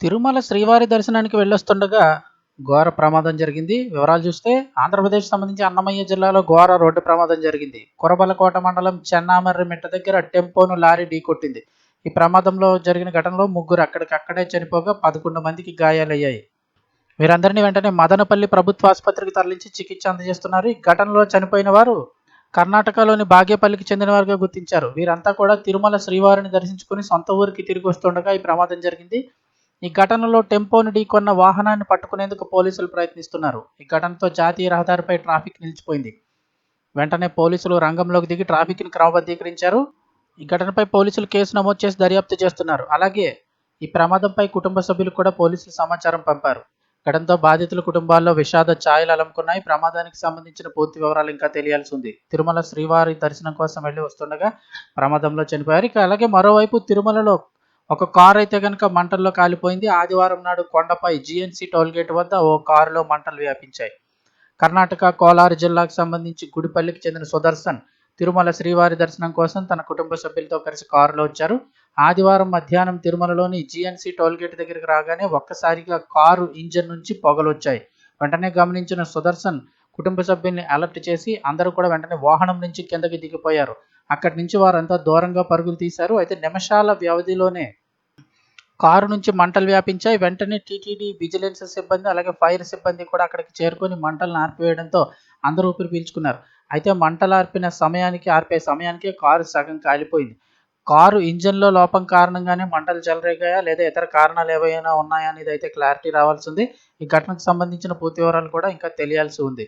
తిరుమల శ్రీవారి దర్శనానికి వెళ్ళొస్తుండగా ఘోర ప్రమాదం జరిగింది. వివరాలు చూస్తే ఆంధ్రప్రదేశ్ సంబంధించి అన్నమయ్య జిల్లాలో ఘోర రోడ్డు ప్రమాదం జరిగింది. కురబలకోట మండలం చెన్నామర్రి మిట్ట దగ్గర టెంపోను లారీ ఢీకొట్టింది ఈ ప్రమాదంలో జరిగిన ఘటనలో ముగ్గురు అక్కడికక్కడే చనిపోగా పదకొండు మందికి గాయాలయ్యాయి. వీరందరినీ వెంటనే మదనపల్లి ప్రభుత్వ ఆసుపత్రికి తరలించి చికిత్స అందజేస్తున్నారు. ఈ ఘటనలో చనిపోయిన వారు కర్ణాటకలోని బాగేపల్లికి చెందిన వారుగా గుర్తించారు. వీరంతా కూడా తిరుమల శ్రీవారిని దర్శించుకుని సొంత ఊరికి తిరిగి వస్తుండగా ఈ ప్రమాదం జరిగింది. ఈ ఘటనలో టెంపోను ఢీకొన్న వాహనాన్ని పట్టుకునేందుకు పోలీసులు ప్రయత్నిస్తున్నారు. ఈ ఘటనతో జాతీయ రహదారిపై ట్రాఫిక్ నిలిచిపోయింది. వెంటనే పోలీసులు రంగంలోకి దిగి ట్రాఫిక్ని క్రమబద్ధీకరించారు. ఈ ఘటనపై పోలీసులు కేసు నమోదు చేసి దర్యాప్తు చేస్తున్నారు. అలాగే ఈ ప్రమాదంపై కుటుంబ సభ్యులు కూడా పోలీసులు సమాచారం పంపారు. ఘటనతో బాధితుల కుటుంబాల్లో విషాద ఛాయలు అలముకున్నాయి. ప్రమాదానికి సంబంధించిన పూర్తి వివరాలు ఇంకా తెలియాల్సి ఉంది. తిరుమల శ్రీవారి దర్శనం కోసం వెళ్ళి వస్తుండగా ప్రమాదంలో చనిపోయారు. ఇక అలాగే మరోవైపు తిరుమలలో ఒక కారు అయితే కనుక మంటల్లో కాలిపోయింది. ఆదివారం నాడు కొండపై జిఎన్సీ టోల్గేట్ వద్ద ఓ కారులో మంటలు వ్యాపించాయి. కర్ణాటక కోలారు జిల్లాకు సంబంధించి గుడిపల్లికి చెందిన సుదర్శన్ తిరుమల శ్రీవారి దర్శనం కోసం తన కుటుంబ సభ్యులతో కలిసి కారులో వచ్చారు. ఆదివారం మధ్యాహ్నం తిరుమలలోని జిఎన్సీ టోల్గేట్ దగ్గరికి రాగానే ఒక్కసారిగా కారు ఇంజన్ నుంచి పొగలు వచ్చాయి వెంటనే గమనించిన సుదర్శన్ కుటుంబ సభ్యుల్ని అలర్ట్ చేసి అందరూ కూడా వెంటనే వాహనం నుంచి కిందకి దిగిపోయారు. అక్కడి నుంచి వారంతా దూరంగా పరుగులు తీశారు. అయితే నిమిషాల వ్యవధిలోనే కారు నుంచి మంటలు వ్యాపించాయి. వెంటనే టీటీడీ విజిలెన్స్ సిబ్బంది అలాగే ఫైర్ సిబ్బంది కూడా అక్కడికి చేరుకొని మంటలను ఆర్పివేయడంతో అందరూ ఊపిరి పీల్చుకున్నారు. అయితే మంటలు ఆర్పిన సమయానికి ఆర్పే సమయానికి కారు సగం కాలిపోయింది. కారు ఇంజన్లో లోపం కారణంగానే మంటలు చెలరేగాయా లేదా ఇతర కారణాలు ఏవైనా ఉన్నాయా అనేది అయితే క్లారిటీ రావాల్సి ఉంది. ఈ ఘటనకు సంబంధించిన పూర్తి వివరాలు కూడా ఇంకా తెలియాల్సి ఉంది.